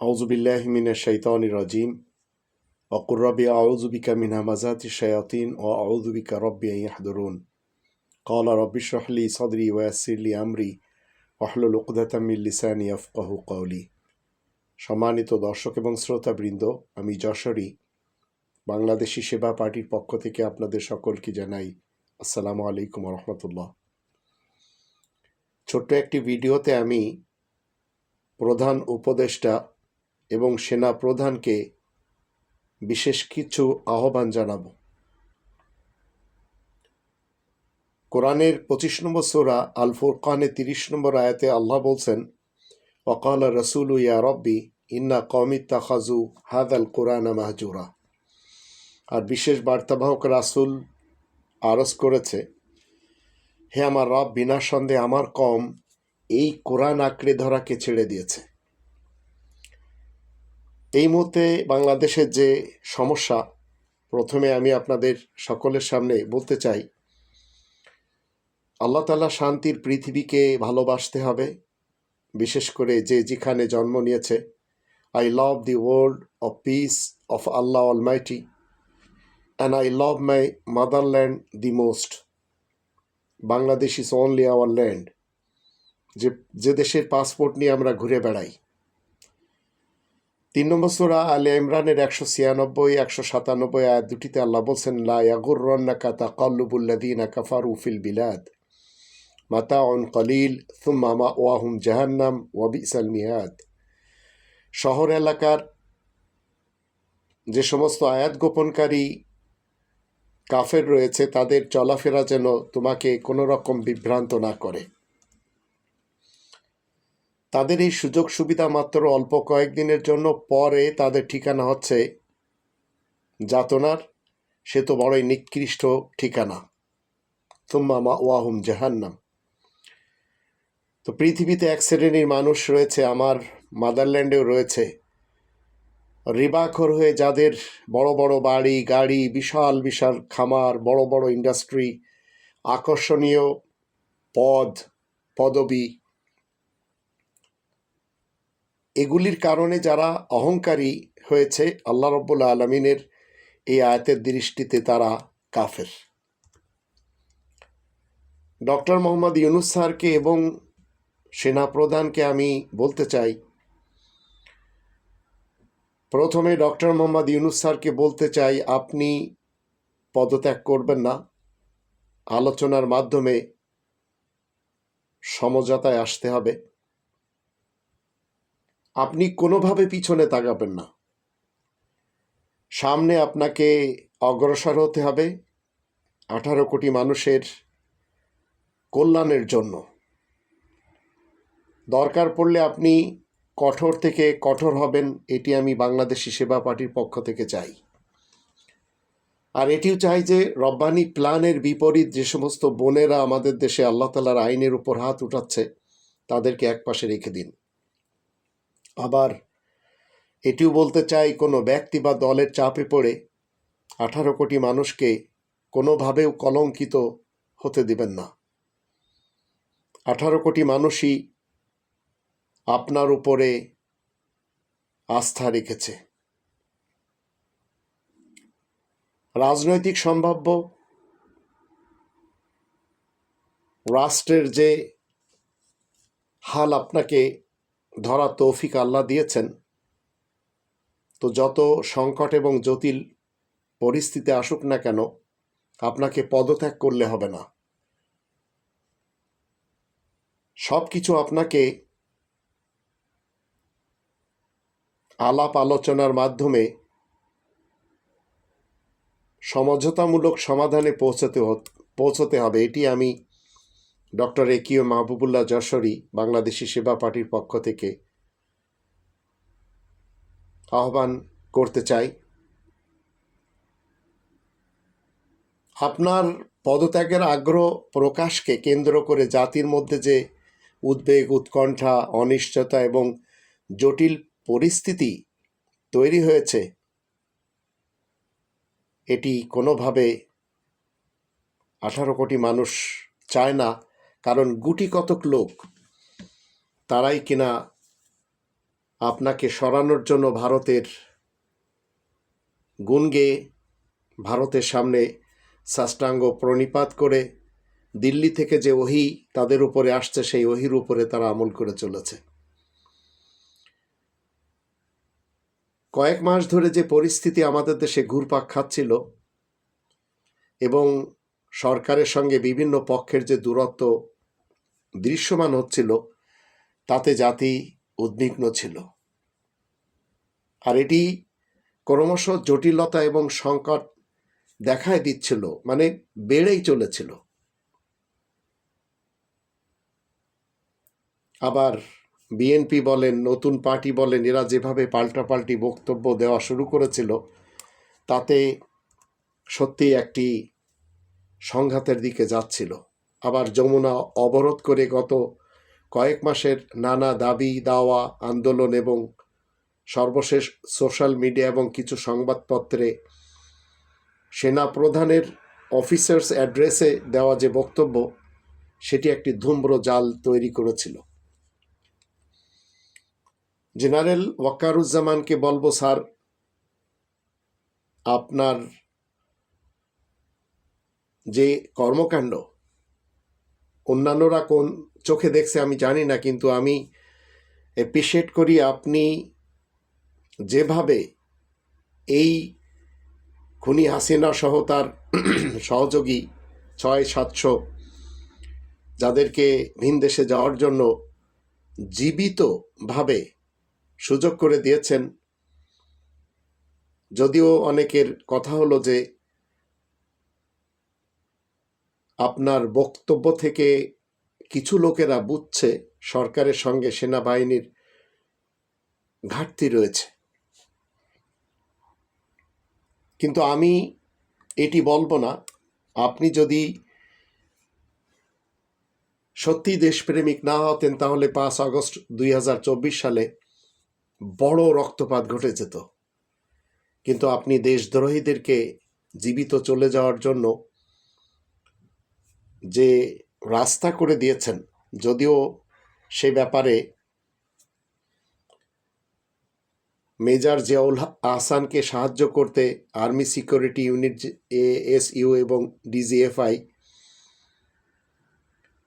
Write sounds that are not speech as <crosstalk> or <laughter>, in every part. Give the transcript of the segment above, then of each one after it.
আউজুবিল্লাহমিনা শৈতানি রাজিম। অকুর রবি আউজুবিকা মিন হামাজাতি শয়াতিন ও আউজুবিকা রব্বি ইয়াহদরুন। কলা রব্বি শহলি সদরি ওয়াসিরলি আমরি অহলুল উকদাতামিল লিসানি আফকাহু কৌলি সম্মানিত দর্শক এবং শ্রোতাবৃন্দ, আমি যশোরী। বাংলাদেশি সেবা পার্টির পক্ষ থেকে আপনাদের সকলকে জানাই আসসালামু আলাইকুম রহমতুল্লাহ। ছোট্ট একটি ভিডিওতে আমি প্রধান উপদেষ্টা এবং সেনা প্রধানকে বিশেষ কিছু আহ্বান জানাব। কোরআনের পঁচিশ নম্বর সোরা আল ফুরকানে তিরিশ নম্বর আয়াতে আল্লাহ বলছেন ওকাল রসুল ইয়া রব্বি, ইন্না কমিত তাখাজু হাদ আল কোরআন মাহজুরা। আর বিশেষ বার্তাবাহক রাসুল আরজ করেছে, হে আমার রব, বিনা সন্দেহে আমার কম এই কোরআন আঁকড়ে ধরাকে ছেড়ে দিয়েছে। এই মুহূর্তে বাংলাদেশের যে সমস্যা, প্রথমে আমি আপনাদের সকলের সামনে বলতে চাই, আল্লাহ তালা শান্তির পৃথিবীকে ভালোবাসতে হবে, বিশেষ করে যে যেখানে জন্ম নিয়েছে। I love the world of peace of Allah almighty and I love my motherland the most Bangladesh is only our land যে যে দেশের পাসপোর্ট নিয়ে আমরা ঘুরে বেড়াই তিন নম্বর সুরা আলে ইমরানের একশো ছিয়ানব্বই, একশো সাতানব্বই আয়াত দুটিতে আল্লাহ বলছেন, লা ইয়াগুর রন্নাকা তাকাল্লুবুল্লাদিনা কাফারু ফিল বিলাদ মাতা অন কলিল থুম্মামা ওয়াহুম জাহান্নাম ওয়াবিসাল মিহাদ শহর এলাকার যে সমস্ত আয়াত গোপনকারী কাফের রয়েছে, তাদের চলাফেরা যেন তোমাকে কোনো রকম বিভ্রান্ত না করে। তাদের এই সুযোগ সুবিধা মাত্র অল্প কয়েকদিনের জন্য পরে তাদের ঠিকানা হচ্ছে যাতনার সে তো বড়ই নিকৃষ্ট ঠিকানা। তুম্মামা ওয়াহুম জাহান্নাম। তো পৃথিবীতে এক শ্রেণির মানুষ রয়েছে, আমার মাদারল্যান্ডেও রয়েছে। রিবাখর হয়ে যাদের বড় বড় বাড়ি, গাড়ি, বিশাল বিশাল খামার, বড় বড় ইন্ডাস্ট্রি, আকর্ষণীয় পদ, পদবী এগুলির কারণে যারা অহংকারী হয়েছে, আল্লাহ রব্বুল্লা আলমিনের এই আয়াতের দৃষ্টিতে তারা কাফের। ডক্টর মোহাম্মদ ইউনুস স্যারকে এবং সেনাপ্রধানকে আমি বলতে চাই। প্রথমে ডক্টর মোহাম্মদ ইউনুস স্যারকে বলতে চাই, আপনি পদত্যাগ করবেন না। আলোচনার মাধ্যমে সমঝোতায় আসতে হবে। আপনি কোনোভাবে পিছনে তাকাবেন না। সামনে আপনাকে অগ্রসর হতে হবে আঠারো কোটি মানুষের কল্যাণের জন্য। দরকার পড়লে আপনি কঠোর থেকে কঠোর হবেন, এটি আমি বাংলাদেশি সেবা পার্টির পক্ষ থেকে চাই। আর এটিও চাই যে রব্বানি প্ল্যানের বিপরীত যে সমস্ত বোনেরা আমাদের দেশে আল্লাহ তালার আইনের উপর হাত উঠাচ্ছে, তাদেরকে একপাশে রেখে দিন। আবার এটিও বলতে চাই, কোনো ব্যক্তি বা দলের চাপে পড়ে আঠারো কোটি মানুষকে কোনোভাবেও কলঙ্কিত হতে দিবেন না। আঠারো কোটি মানুষই আপনার উপরে আস্থা রেখেছে। রাজনৈতিক সম্ভাব্য রাষ্ট্রের যে হাল আপনাকে ধরা তৌফিক আল্লাহ দিয়েছেন। তো যত সংকট এবং জটিল পরিস্থিতি আসুক না কেন, আপনাকে পদত্যাগ করলে হবে না। সব কিছু আপনাকে আলাপ আলোচনার মাধ্যমে সমঝোতামূলক সমাধানে পৌঁছতে পৌঁছতে হবে। এটি আমি ডক্টর এ একিও মাহবুবুল্লাহ যশোরী বাংলাদেশি সেবা পার্টির পক্ষ থেকে আহ্বান করতে চাই। আপনার পদত্যাগের আগ্রহ প্রকাশকে কেন্দ্র করে জাতির মধ্যে যে উদ্বেগ, উৎকণ্ঠা, অনিশ্চয়তা এবং জটিল পরিস্থিতি তৈরি হয়েছে, এটি কোনোভাবে আঠারো কোটি মানুষ চায় না। কারণ গুটি কতক লোক, তারাই কিনা আপনাকে সরানোর জন্য ভারতের গুণ ভারতের সামনে সাষ্টাঙ্গ প্রণিপাত করে দিল্লি থেকে যে ওহি তাদের উপরে আসছে, সেই ওহির উপরে তারা আমল করে চলেছে। কয়েক মাস ধরে যে পরিস্থিতি আমাদের দেশে ঘুরপাক খাচ্ছিল এবং সরকারের সঙ্গে বিভিন্ন পক্ষের যে দূরত্ব দৃশ্যমান হচ্ছিল, তাতে জাতি উদ্বিগ্ন ছিল। আর এটি ক্রমশ জটিলতা এবং সংকট দেখায় দিচ্ছিল মানে বেড়েই চলেছিল। আবার বিএনপি বলেন, নতুন পার্টি বলেন, এরা যেভাবে পাল্টাপাল্টি বক্তব্য দেওয়া শুরু করেছিল, তাতে সত্যি একটি সংঘাতের দিকে যাচ্ছিল। আবার যমুনা অবরোধ করে গত কয়েক মাসের নানা দাবি, দাওয়া, আন্দোলন এবং সর্বশেষ সোশ্যাল মিডিয়া এবং কিছু সংবাদপত্রে সেনা প্রধানের অফিসার্স অ্যাড্রেসে দেওয়া যে বক্তব্য, সেটি একটি ধূম্র জাল তৈরি করেছিল। জেনারেল ওয়াকারুজ্জামানকে বলব, স্যার, আপনার যে কর্মকাণ্ড অন্যান্যরা কোন চোখে দেখছে আমি জানি না, কিন্তু আমি এপ্রিসিয়েট করি আপনি যেভাবে এই খুনি হাসিনা সহ তার <clears throat> সহযোগী ছয়, সাতশো যাদেরকে ভিন দেশে যাওয়ার জন্য জীবিতভাবে সুযোগ করে দিয়েছেন, যদিও অনেকের কথা হলো যে আপনার বক্তব্য থেকে কিছু লোকেরা বুঝছে সরকারের সঙ্গে সেনাবাহিনীর ঘাটতি রয়েছে। কিন্তু আমি এটি বলব না। আপনি যদি সত্যি দেশপ্রেমিক না হতেন, তাহলে পাঁচ আগস্ট দুই হাজার চব্বিশ সালে বড় রক্তপাত ঘটে যেত। কিন্তু আপনি দেশদ্রোহীদেরকে জীবিত চলে যাওয়ার জন্য যে রাস্তা করে দিয়েছেন, যদিও সে ব্যাপারে মেজর জিয়াউল আহসানকে সাহায্য করতে আর্মি সিকিউরিটি ইউনিট এএসইউ এবং ডিজিএফআই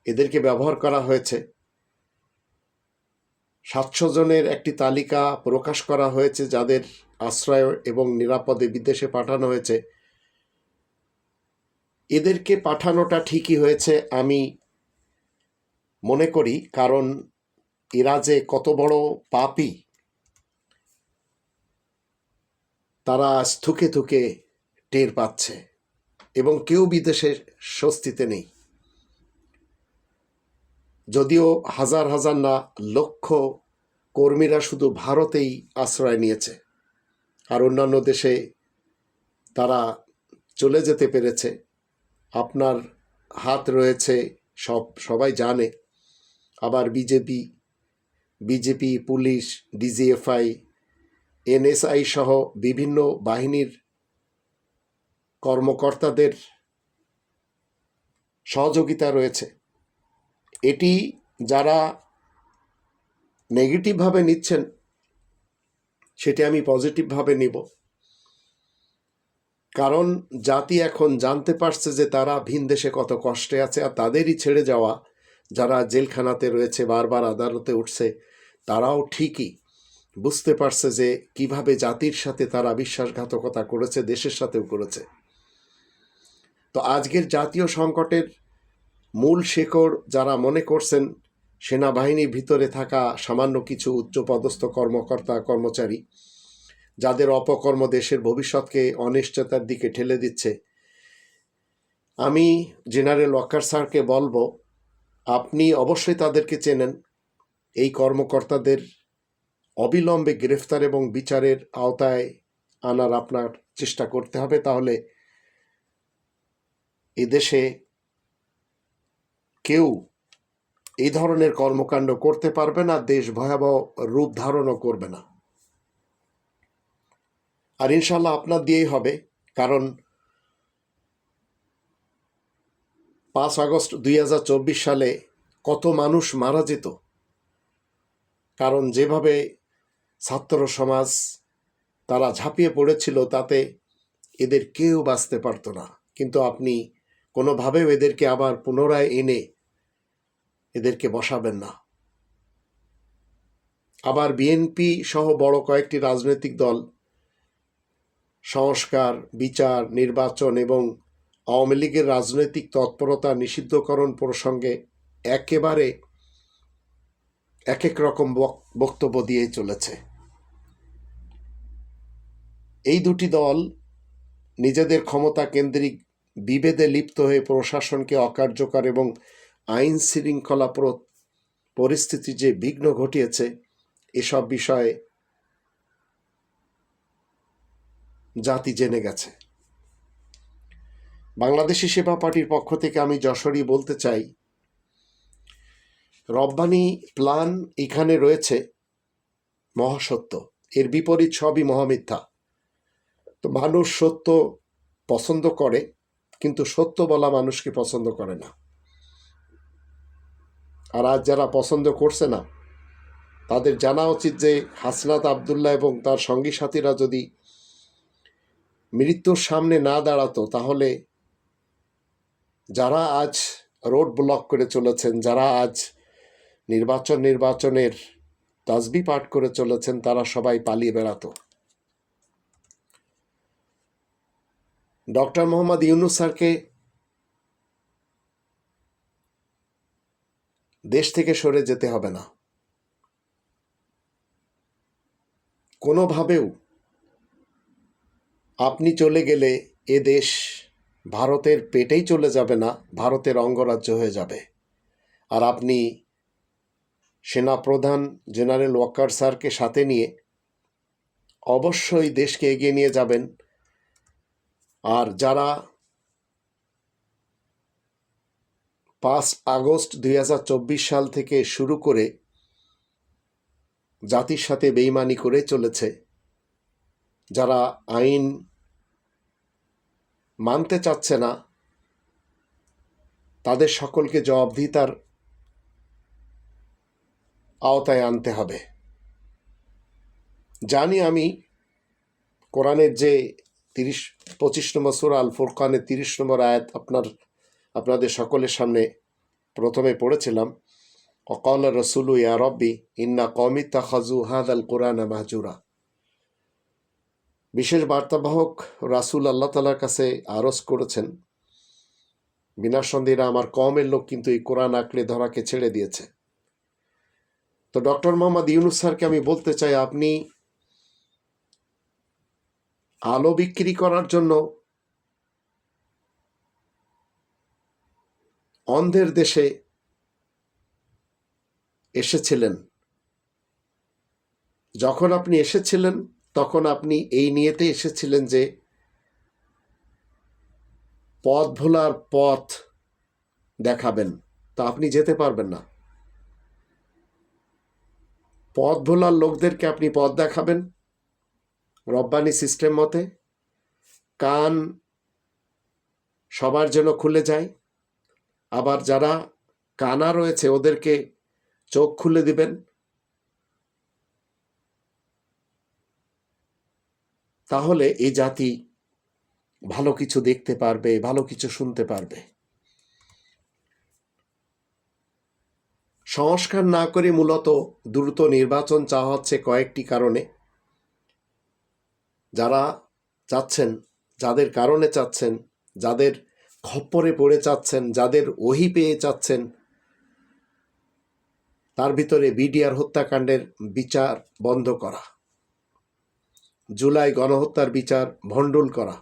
এদেরকে ব্যবহার করা হয়েছে। সাতশো জনের একটি তালিকা প্রকাশ করা হয়েছে, যাদের আশ্রয় এবং নিরাপদে বিদেশে পাঠানো হয়েছে। এদেরকে পাঠানোটা ঠিকই হয়েছে আমি মনে করি, কারণ এরা যে কত বড় পাপি, তারা থুকে থুকে টের পাচ্ছে এবং কেউ বিদেশে স্বস্তিতে নেই। যদিও হাজার হাজার না, লক্ষ কর্মীরা শুধু ভারতেই আশ্রয় নিয়েছে, আর অন্যান্য দেশে তারা চলে যেতে পেরেছে। আপনার হাত রয়েছে, সব, সবাই জানে। আবার BJP BJP, police, DGFI, NSI সহ বিভিন্ন বাহিনীর কর্মকর্তাদের সহযোগিতা রয়েছে। এটি যারা নেগেটিভভাবে নিচ্ছেন, সেটি আমি পজিটিভভাবে নিব। কারণ জাতি এখন জানতে পারছে যে তারা ভিন দেশে কত কষ্টে আছে আর তাদেরই ছেড়ে যাওয়া, যারা জেলখানাতে রয়েছে, বারবার আদালতে উঠছে, তারাও ঠিকই। বুঝতে পারছে যে কীভাবে জাতির সাথে তারা বিশ্বাসঘাতকতা করেছে, দেশের সাথেও করেছে। তো আজকের জাতীয় সংকটের মূল শেকড় যারা মনে করছেন, সেনাবাহিনীর ভিতরে থাকা সামান্য কিছু উচ্চপদস্থ কর্মকর্তা, কর্মচারী যাদের অপকর্ম দেশের ভবিষ্যৎকে অনিশ্চয়তার দিকে ঠেলে দিচ্ছে। আমি জেনারেল ওয়াকার স্যারকে বলব, আপনি অবশ্যই তাদেরকে চেনেন। এই কর্মকর্তাদের অবিলম্বে গ্রেফতার এবং বিচারের আওতায় আনার আপনার চেষ্টা করতে হবে। তাহলে এদেশে কেউ এই ধরনের কর্মকাণ্ড করতে পারবে না, দেশ ভয়াবহ রূপ ধারণও করবে না। আর ইনশাল্লাহ আপনার দিয়েই হবে, কারণ পাঁচ আগস্ট দুই হাজার চব্বিশ সালে কত মানুষ মারা যেত। কারণ যেভাবে ছাত্র সমাজ তারা ঝাঁপিয়ে পড়েছিল, তাতে এদের কেউ বাঁচতে পারতো না। কিন্তু আপনি কোনোভাবেও এদেরকে আবার পুনরায় এনে এদেরকে বসাবেন না। আবার বিএনপি সহ বড় কয়েকটি রাজনৈতিক দল সংস্কার, বিচার, নির্বাচন এবং আওয়ামী লীগের রাজনৈতিক তৎপরতা নিষিদ্ধকরণ প্রসঙ্গে একেবারে এক এক রকম বক- বক্তব্য দিয়ে চলেছে। এই দুটি দল নিজেদের ক্ষমতা কেন্দ্রিক বিভেদে লিপ্ত হয়ে প্রশাসনকে অকার্যকর এবং আইন শৃঙ্খলাপ্রত পরিস্থিতি যে বিঘ্ন ঘটিয়েছে, এসব বিষয়ে জাতি জেনে গেছে। বাংলাদেশি সেবা পার্টির পক্ষ থেকে আমি যশোরী বলতে চাই, রব্বানি প্ল্যান এখানে রয়েছে মহাসত্য। এর বিপরীত সবই মহামিথ্যা। তো মানুষ সত্য পছন্দ করে, কিন্তু সত্য বলা মানুষকে পছন্দ করে না। আর আজ যারা পছন্দ করছে না, তাদের জানা উচিত যে হাসনাত আবদুল্লাহ এবং তার সঙ্গী সাথীরা যদি মৃত্যুর সামনে না দাঁড়াতো, তাহলে যারা আজ রোড ব্লক করে চলেছেন, যারা আজ নির্বাচন নির্বাচনের তাজবি পাঠ করে চলেছেন, তারা সবাই পালিয়ে বেড়াতো। ডক্টর মোহাম্মদ ইউনুস স্যারকে দেশ থেকে সরে যেতে হবে না। কোনোভাবেও আপনি চলে গেলে এ দেশ ভারতের পেটেই চলে যাবে না, ভারতের অঙ্গরাজ্য হয়ে যাবে। আর আপনি সেনাপ্রধান জেনারেল ওয়াকার স্যারকে সাথে নিয়ে অবশ্যই দেশকে এগিয়ে নিয়ে যাবেন। আর যারা পাঁচ আগস্ট দুই হাজার চব্বিশ সাল থেকে শুরু করে জাতির সাথে বেইমানি করে চলেছে যারা আইন মানতে চাচ্ছে না, তাদের সকলকে জবাবদিহিতার আওতায় আনতে হবে। জানি আমি কোরআনের যে তিরিশ, পঁচিশ নম্বর সুরা আল ফুরকানের তিরিশ নম্বর আয়াত আপনার, আপনাদের সকলের সামনে প্রথমে পড়েছিলাম। অকল রসুলু ইয়া রব্বি ইন্না কমিতা খাজু হাদ আল কোরআন মাহজুরা। বিশেষ বার্তাবাহক রাসুল আল্লাহ তালার কাছে আরজ করেছেন, বিনা সন্দেহরা আমার কমের লোক কিন্তু এই কোরআন আঁকড়ে ধরাকে ছেড়ে দিয়েছে। তো ডক্টর মোহাম্মদ ইউনুস স্যারকে আমি বলতে চাই, আপনি আলো বিক্রি করার জন্য অন্ধের দেশে এসেছিলেন। যখন আপনি এসেছিলেন তখন আপনি এই নিয়েতে এসেছিলেন যে পথ ভোলার পথ দেখাবেন, তা আপনি যেতে পারবেন না। পথ ভোলার লোকদেরকে আপনি পথ দেখাবেন রব্বানি সিস্টেম মতে, কান সবার জন্য খুলে যায়, আবার যারা কানা রয়েছে ওদেরকে চোখ খুলে দিবেন তাহলে এই জাতি ভালো কিছু দেখতে পারবে, ভালো কিছু শুনতে পারবে। সংস্কার না করে মূলত দ্রুত নির্বাচন চাওয়া হচ্ছে কয়েকটি কারণে। যারা চাচ্ছেন, যাদের কারণে চাচ্ছেন, যাদের খপ্পরে পড়ে চাচ্ছেন, যাদের ওহি পেয়ে চাচ্ছেন, তার ভিতরে বিডিআর হত্যাকাণ্ডের বিচার বন্ধ করা। জুলাই গণহত্যার বিচার ভণ্ডুল করা,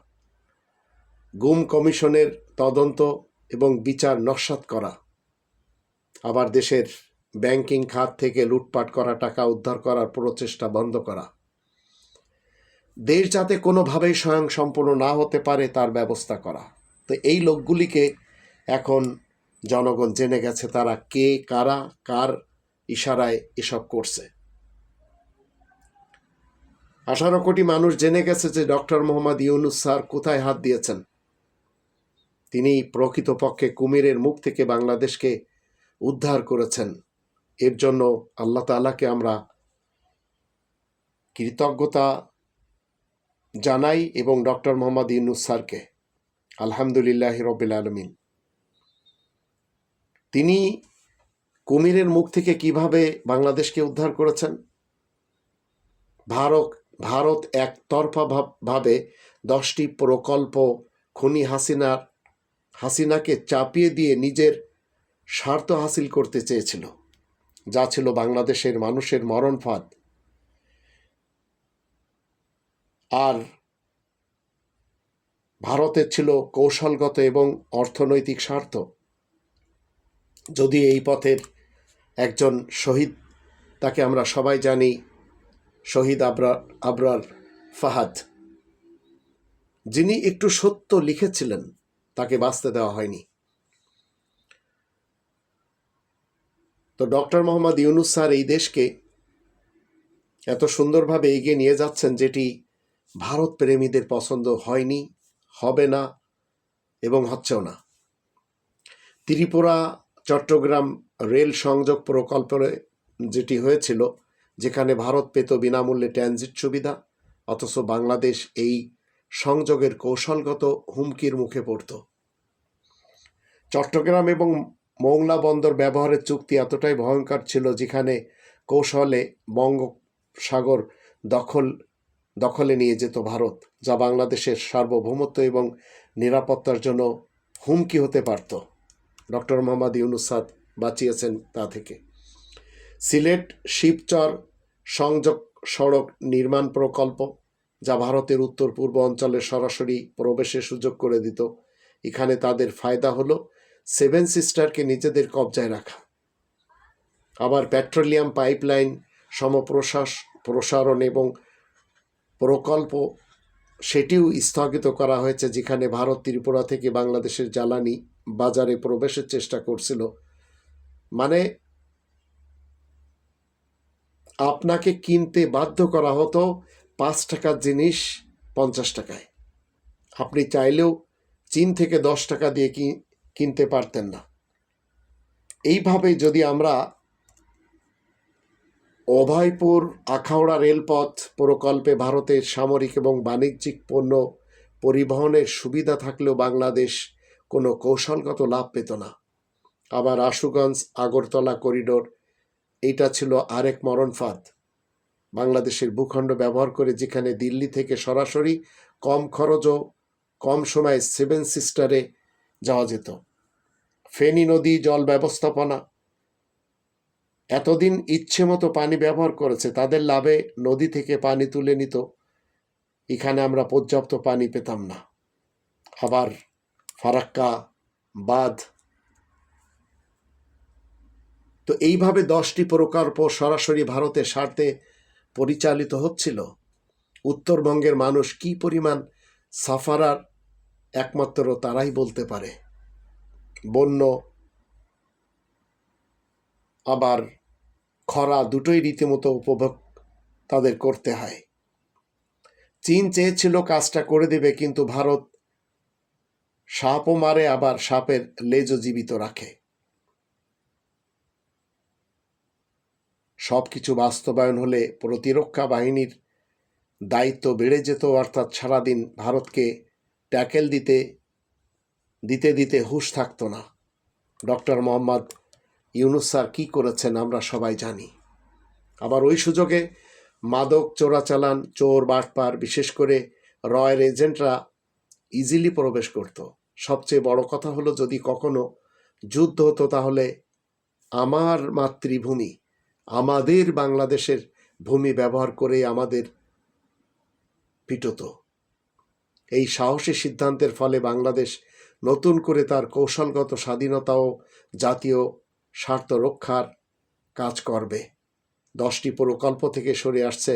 গুম কমিশনের তদন্ত এবং বিচার নস্যাৎ করা, আবার দেশের ব্যাংকিং খাত থেকে লুটপাট করা, টাকা উদ্ধার করার প্রচেষ্টা বন্ধ করা। দেশ যাতে কোনোভাবেই স্বয়ং সম্পূর্ণ না হতে পারে তার ব্যবস্থা করা। তো এই লোকগুলিকে এখন জনগণ জেনে গেছে তারা কে, কারা, কার ইশারায় এসব করছে। আঠারো কোটি মানুষ জেনে গেছে যে ডক্টর মোহাম্মদ ইউনুস স্যার কোথায় হাত দিয়েছেন। তিনি প্রকৃতপক্ষে কুমিরের মুখ থেকে বাংলাদেশকে উদ্ধার করেছেন। এর জন্য আল্লাহ তাআলাকে আমরা কৃতজ্ঞতা জানাই এবং ডক্টর মোহাম্মদ ইউনুস স্যারকে। আলহামদুলিল্লাহ রবিল আলমিন। তিনি কুমিরের মুখ থেকে কীভাবে বাংলাদেশকে উদ্ধার করেছেন? ভারত ভারত একতরফা ভাব- ভাবে দশটি প্রকল্প খুনি হাসিনার, হাসিনাকে চাপিয়ে দিয়ে নিজের স্বার্থ হাসিল করতে চেয়েছিল। যা ছিল বাংলাদেশের মানুষের মরণ ফাঁদ। আর ভারতের ছিল কৌশলগত এবং অর্থনৈতিক স্বার্থ। যদি এই পথের একজন শহীদ, তাকে আমরা সবাই জানি শহীদ আবরার আবরার ফাহাদ। যিনি একটু সত্য লিখেছিলেন, তাকে বাঁচতে দেওয়া হয়নি। তো ডক্টর মোহাম্মদ ইউনুস স্যার এই দেশকে এত সুন্দরভাবে এগিয়ে নিয়ে যাচ্ছেন যেটি ভারত প্রেমীদের পছন্দ হয়নি, হবে না এবং হচ্ছেও না। ত্রিপুরা, চট্টগ্রাম রেল সংযোগ প্রকল্পে যেটি হয়েছিল যেখানে ভারত পেত বিনামূল্যে ট্রানজিট সুবিধা, অথচ বাংলাদেশ এই সংযোগের কৌশলগত হুমকির মুখে পড়ত। চট্টগ্রাম এবং মোংলা বন্দর ব্যবহারের চুক্তি এতটাই ভয়ঙ্কর ছিল যেখানে কৌশলে বঙ্গোপসাগর দখল, দখলে নিয়ে যেত ভারত, যা বাংলাদেশের সার্বভৌমত্ব এবং নিরাপত্তার জন্য হুমকি হতে পারত। ডক্টর মোহাম্মদ ইউনুসাদ বাঁচিয়েছেন তা থেকে। সিলেট, শিবচর সংযোগ সড়ক নির্মাণ প্রকল্প, যা ভারতের উত্তর পূর্ব অঞ্চলে সরাসরি প্রবেশের সুযোগ করে দিত। এখানে তাদের ফায়দা হলো সেভেন সিস্টারকে নিজেদের কবজায় রাখা। আবার পেট্রোলিয়াম পাইপলাইন সমপ্রশাস প্রসারণ এবং প্রকল্প, সেটিও স্থগিত করা হয়েছে, যেখানে ভারত, ত্রিপুরা থেকে বাংলাদেশের জ্বালানি বাজারে প্রবেশের চেষ্টা করছিল। মানে আপনাকে কিনতে বাধ্য করা হতো পাঁচ টাকার জিনিস পঞ্চাশ টাকায়। আপনি চাইলেও চীন থেকে দশ টাকা দিয়ে কিনতে পারতেন না। এইভাবে যদি আমরা অভয়পুর, আখাউড়া রেলপথ প্রকল্পে ভারতের সামরিক এবং বাণিজ্যিক পণ্য পরিবহনের সুবিধা থাকলেও বাংলাদেশ কোনো কৌশলগত লাভ পেত না। আবার আশুগঞ্জ, আগরতলা করিডোর এইটা ছিল আরেক মরণফাঁদ বাংলাদেশের ভূখণ্ড ব্যবহার করে যেখানে দিল্লি থেকে সরাসরি কম খরচ ও কম সময়ে সেভেন সিস্টারে যাওয়া যেত। ফেনী নদী জল ব্যবস্থাপনা। এতদিন ইচ্ছে মতো পানি ব্যবহার করেছে, তাদের লাভে নদী থেকে পানি তুলে নিত। এখানে আমরা পর্যাপ্ত পানি পেতাম না। আবার ফারাক্কা, বাঁধ তো এইভাবে দশটি প্রকল্প সরাসরি ভারতের স্বার্থে পরিচালিত হচ্ছিল। উত্তরবঙ্গের মানুষ কি পরিমাণ সাফারার একমাত্র তারাই বলতে পারে। বন্য, আবার খরা দুটোই রীতিমতো উপভোগ তাদের করতে হয়। চীন চেয়েছিল কাজটা করে দেবে, কিন্তু ভারত সাপও মারে, আবার সাপের লেজও জীবিত রাখে। সব কিছু বাস্তবায়ন হলে প্রতিরক্ষা বাহিনীর দায়িত্ব বেড়ে যেত, অর্থাৎ সারাদিন ভারতকে ট্যাকেল দিতে দিতে দিতে হুঁশ থাকতো না। ডক্টর মোহাম্মদ ইউনুস স্যার কী করেছেন আমরা সবাই জানি। আবার ওই সুযোগে মাদক চোরাচালান, চোর বাটপার, বিশেষ করে রয়ের এজেন্টরা ইজিলি প্রবেশ করত। সবচেয়ে বড় কথা হলো, যদি কখনো যুদ্ধ হতো তাহলে আমার মাতৃভূমি আমাদের বাংলাদেশের ভূমি ব্যবহার করে আমাদের পিটত। এই সাহসী সিদ্ধান্তের ফলে বাংলাদেশ নতুন করে তার কৌশলগত স্বাধীনতা ও জাতীয় স্বার্থ রক্ষার কাজ করবে। দশটি প্রকল্প থেকে সরে আসছে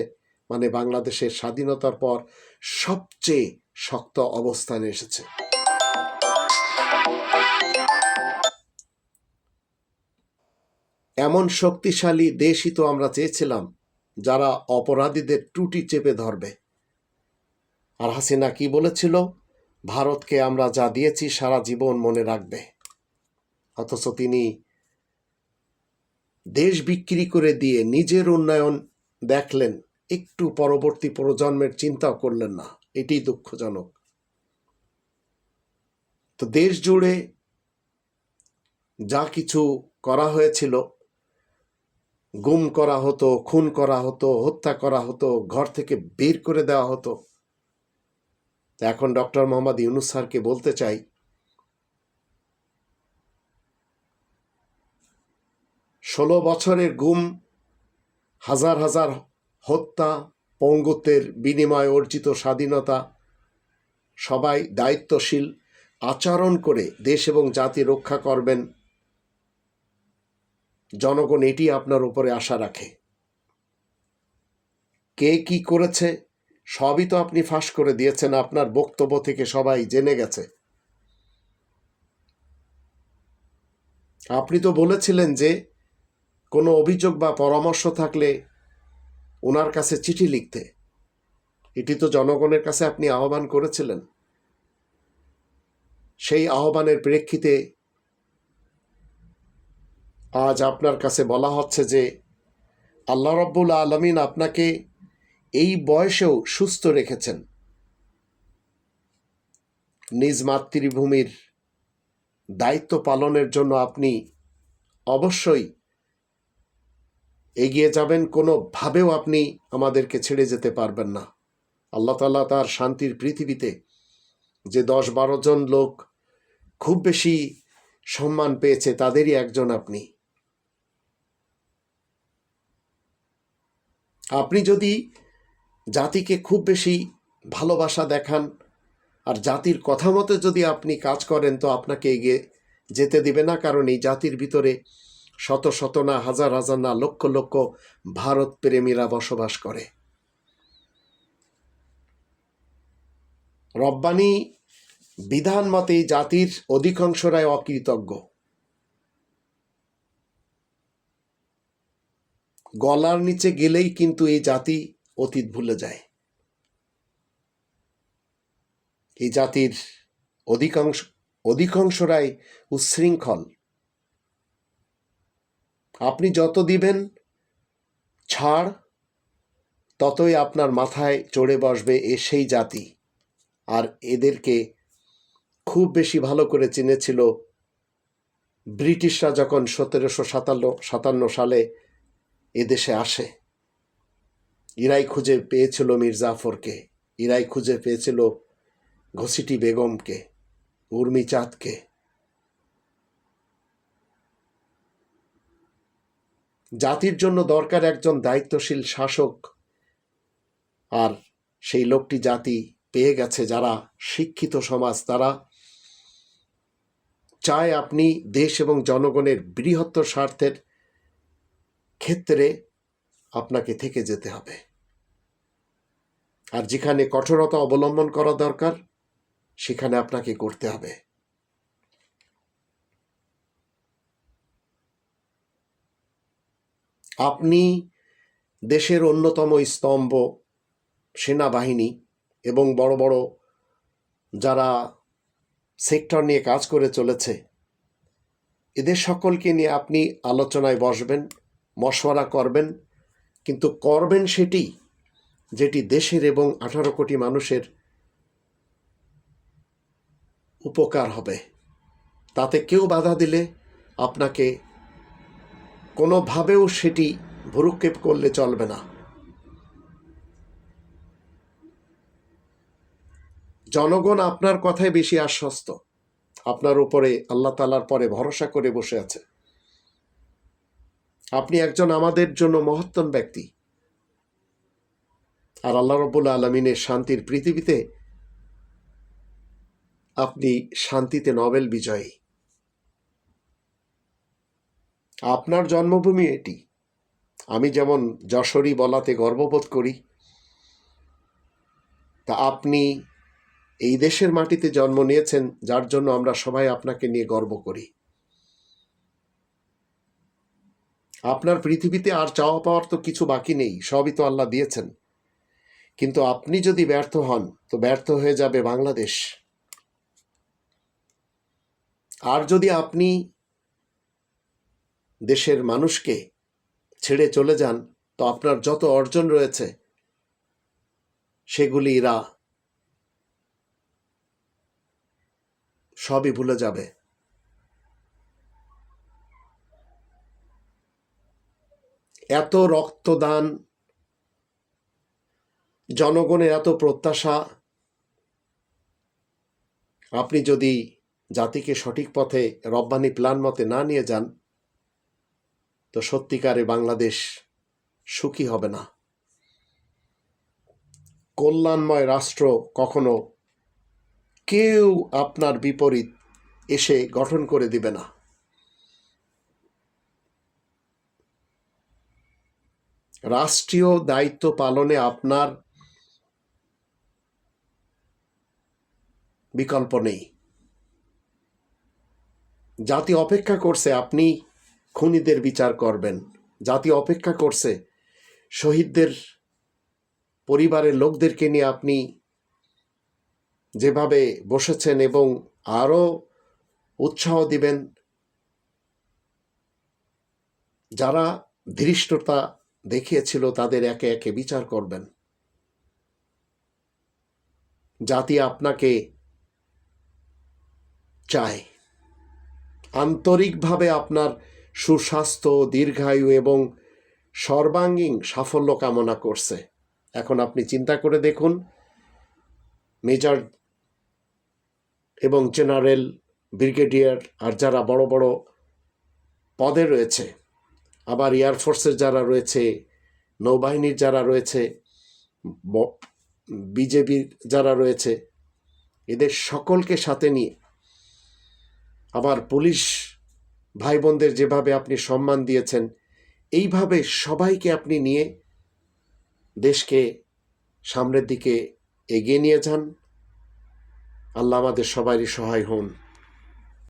মানে বাংলাদেশের স্বাধীনতার পর সবচেয়ে শক্ত অবস্থানে এসেছে। এমন শক্তিশালী দেশই তো আমরা চেয়েছিলাম, যারা অপরাধীদের টুটি চেপে ধরবে। আর হাসিনা কি বলেছিল? ভারতকে আমরা যা দিয়েছি সারা জীবন মনে রাখবে। অথচ তিনি দেশ বিক্রি করে দিয়ে নিজের উন্নয়ন দেখলেন, একটু পরবর্তী প্রজন্মের চিন্তাও করলেন না। এটি দুঃখজনক। তো দেশ জুড়ে যা কিছু করা হয়েছিল গুম করা হতো, খুন করা হতো, হত্যা করা হতো, ঘর থেকে বের করে দেওয়া হতো। এখন ডক্টর মোহাম্মদ ইউনুস স্যারকে বলতে চাই, ষোলো বছরের গুম, হাজার হাজার হত্যা, পঙ্গুত্বের বিনিময়ে অর্জিত স্বাধীনতা, সবাই দায়িত্বশীল, আচরণ করে দেশ এবং জাতি রক্ষা করবেন। জনগণ এটি আপনার উপরে আশা রাখে। কে কি করেছে, সবই তো আপনি ফাঁস করে দিয়েছেন, আপনার বক্তব্য থেকে সবাই জেনে গেছে। আপনি তো বলেছিলেন যে, কোনো অভিযোগ বা পরামর্শ থাকলে ওনার কাছে চিঠি লিখতে। এটি তো জনগণের কাছে আপনি আহ্বান করেছিলেন। সেই আহ্বানের প্রেক্ষিতে আজ আপনার কাছে বলা হচ্ছে যে আল্লাহ রব্বুল আলমিন আপনাকে এই বয়সেও সুস্থ রেখেছেন। নিজ মাতৃভূমির দায়িত্ব পালনের জন্য আপনি অবশ্যই এগিয়ে যাবেন, কোনোভাবেও আপনি আমাদেরকে ছেড়ে যেতে পারবেন না। আল্লাহ তাল্লাহ তার শান্তির পৃথিবীতে যে দশ বারো জন লোক খুব বেশি সম্মান পেয়েছে, তাদেরই একজন আপনি। আপনি যদি জাতিকে খুব বেশি ভালোবাসা দেখান আর জাতির কথা মতো যদি আপনি কাজ করেন, তো আপনাকে এগিয়ে যেতে দিবে না। কারণ এই জাতির ভিতরে শত শত না, হাজার হাজার না, লক্ষ লক্ষ ভারত প্রেমীরা বসবাস করে। রব্বানি বিধান মতে জাতির অধিকাংশরাই অকৃতজ্ঞ। গলার নিচে গেলেই কিন্তু এই জাতি অতীত ভুলে যায়। এই জাতির অধিকাংশ, অধিকাংশরাই উচ্ছৃঙ্খল। আপনি যত দিবেন ছাড়, ততই আপনার মাথায় চড়ে বসবে এ সেই জাতি। আর এদেরকে খুব বেশি ভালো করে চিনেছিল ব্রিটিশরা যখন সতেরোশো সাতান্ন সাতান্ন সালে এদেশে আসে। ইরাই খুঁজে পেয়েছিল মীর জাফরকে ইরাই খুঁজে পেয়েছিল ঘসিটি বেগমকে, উর্মি চাঁদকে। জাতির জন্য দরকার একজন দায়িত্বশীল শাসক। আর সেই লোকটি জাতি পেয়ে গেছে যারা শিক্ষিত সমাজ। তারা চায় আপনি দেশ এবং জনগণের বৃহত্তর স্বার্থের ক্ষেত্রে আপনাকে থেকে যেতে হবে। আর যেখানে কঠোরতা অবলম্বন করা দরকার, সেখানে আপনাকে করতে হবে। আপনি দেশের অন্যতম স্তম্ভ সেনাবাহিনী এবং বড় বড় যারা সেক্টর নিয়ে কাজ করে চলেছে, এদের সকলকে নিয়ে আপনি আলোচনায় বসবেন। মশওয়ারা করবেন, কিন্তু করবেন সেটি যেটি দেশের এবং আঠারো কোটি মানুষের উপকার হবে। তাতে কেউ বাধা দিলে আপনাকে কোনোভাবেও সেটি ভুরুক্ষেপ করলে চলবে না। জনগণ আপনার কথায় বেশি আশ্বস্ত। আপনার উপরে আল্লাহ তালার পরে ভরসা করে বসে আছে। আপনি একজন আমাদের জন্য মহত্তম ব্যক্তি। আর আল্লাহ রব্বুল আলমিনের শান্তির পৃথিবীতে আপনি শান্তিতে নোবেল বিজয়ী। আপনার জন্মভূমি এটি। আমি যেমন যশোরী বলাতে গর্ববোধ করি, তা আপনি এই দেশের মাটিতে জন্ম নিয়েছেন, যার জন্য আমরা সবাই আপনাকে নিয়ে গর্ব করি। আপনার পৃথিবীতে আর চাওয়া পাওয়ার তো কিছু বাকি নেই, সবই তো আল্লাহ দিয়েছেন। কিন্তু আপনি যদি ব্যর্থ হন, তো ব্যর্থ হয়ে যাবে বাংলাদেশ। আর যদি আপনি দেশের মানুষকে ছেড়ে চলে যান, তো আপনার যত অর্জন রয়েছে, সেগুলি এরা সবই ভুলে যাবে। এত রক্তদান, জনগণের এত প্রত্যাশা। আপনি যদি জাতিকে সঠিক পথে রব্বানি প্ল্যান মতে না নিয়ে যান, তো সত্যিকারে বাংলাদেশ সুখী হবে না। কল্যাণময় রাষ্ট্র কখনো কেউ আপনার বিপরীত এসে গঠন করে দিবে না। রাষ্ট্রীয় দায়িত্ব পালনে আপনার বিকল্প নেই। জাতি অপেক্ষা করছে আপনি খুনিদের বিচার করবেন। জাতি অপেক্ষা করছে শহীদদের, পরিবারের লোকদেরকে নিয়ে আপনি যেভাবে বসেছেন এবং আরও উৎসাহ দিবেন, যারা ধৃষ্টতা দেখিয়েছিল তাদের একে একে বিচার করবেন। জাতি আপনাকে চায়। আন্তরিকভাবে আপনার সুস্বাস্থ্য, দীর্ঘায়ু এবং সর্বাঙ্গীন সাফল্য কামনা করছে। এখন আপনি চিন্তা করে দেখুন, মেজর এবং জেনারেল ব্রিগেডিয়ার আর যারা বড় বড় পদে রয়েছে আবার এয়ারফোর্সের যারা রয়েছে, নৌবাহিনীর যারা রয়েছে বিজেপির যারা রয়েছে, এদের সকলকে সাথে নিয়ে আবার পুলিশ ভাই বোনদের যেভাবে আপনি সম্মান দিয়েছেন, এইভাবে সবাইকে আপনি নিয়ে দেশকে সামনের দিকে এগিয়ে নিয়ে যান। আল্লাহ আমাদের সবারই সহায় হন।